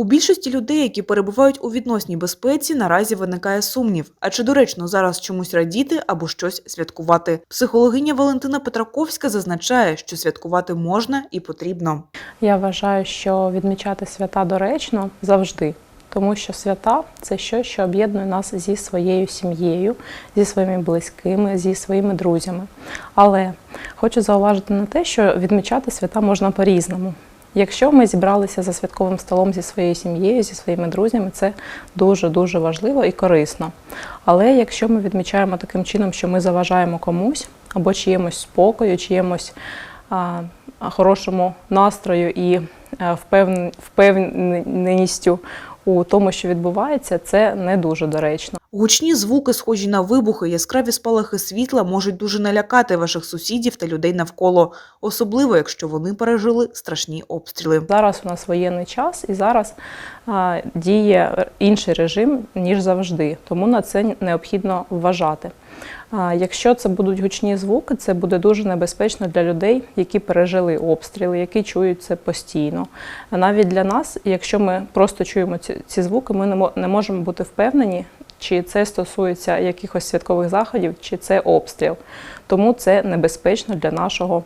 У більшості людей, які перебувають у відносній безпеці, наразі виникає сумнів. А чи доречно зараз чомусь радіти або щось святкувати? Психологиня Валентина Петраковська зазначає, що святкувати можна і потрібно. Я вважаю, що відмічати свята доречно завжди, тому що свята це щось, що об'єднує нас зі своєю сім'єю, зі своїми близькими, зі своїми друзями. Але хочу зауважити на те, що відмічати свята можна по-різному. Якщо ми зібралися за святковим столом зі своєю сім'єю, зі своїми друзями, це дуже дуже важливо і корисно. Але якщо ми відмічаємо таким чином, що ми заважаємо комусь або чиємусь спокою, чиємусь а, хорошому настрою і е, впевненістю у тому, що відбувається, це не дуже доречно. Гучні звуки, схожі на вибухи, яскраві спалахи світла можуть дуже налякати ваших сусідів та людей навколо, особливо якщо вони пережили страшні обстріли. Зараз у нас воєнний час і зараз а, діє інший режим ніж завжди, тому на це необхідно вважати. А, якщо це будуть гучні звуки, це буде дуже небезпечно для людей, які пережили обстріли, які чують це постійно. Навіть для нас, якщо ми просто чуємо ці, ці звуки, ми не мо- не можемо бути впевнені, чи це стосується якихось святкових заходів, чи це обстріл. Тому це небезпечно для нашого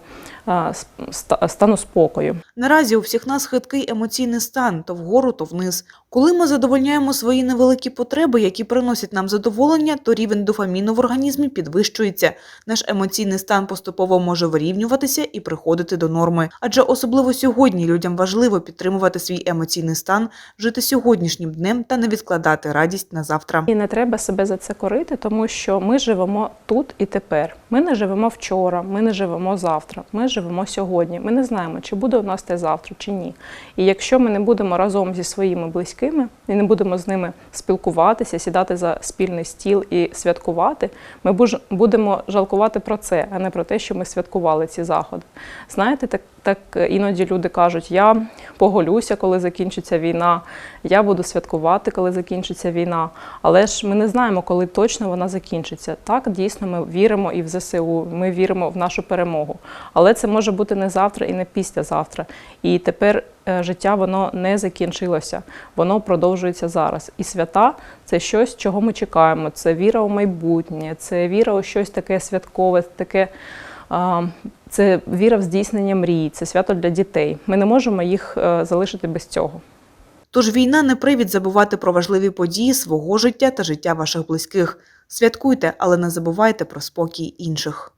стану спокою. Наразі у всіх нас хиткий емоційний стан то вгору, то вниз. Коли ми задовольняємо свої невеликі потреби, які приносять нам задоволення, то рівень дофаміну в організмі підвищується. Наш емоційний стан поступово може вирівнюватися і приходити до норми. Адже особливо сьогодні людям важливо підтримувати свій емоційний стан, жити сьогоднішнім днем та не відкладати радість на завтра. Не треба себе за це корити, тому що ми живемо тут і тепер. Ми не живемо вчора, ми не живемо завтра. Ми живемо сьогодні. Ми не знаємо, чи буде у нас те завтра, чи ні. І якщо ми не будемо разом зі своїми близькими і не будемо з ними спілкуватися, сідати за спільний стіл і святкувати, ми будемо жалкувати про це, а не про те, що ми святкували ці заходи. Знаєте, так, так іноді люди кажуть: я поголюся, коли закінчиться війна, я буду святкувати, коли закінчиться війна. Але ж ми не знаємо, коли точно вона закінчиться. Так, дійсно, ми віримо і в ЗСУ, ми віримо в нашу перемогу. Але це може бути не завтра і не післязавтра. І тепер е, життя воно не закінчилося, воно продовжується зараз. І свята це щось, чого ми чекаємо. Це віра у майбутнє, це віра у щось таке святкове, таке. Це віра в здійснення мрій, це свято для дітей. Ми не можемо їх е, залишити без цього. Тож війна не привід забувати про важливі події свого життя та життя ваших близьких. Святкуйте, але не забувайте про спокій інших.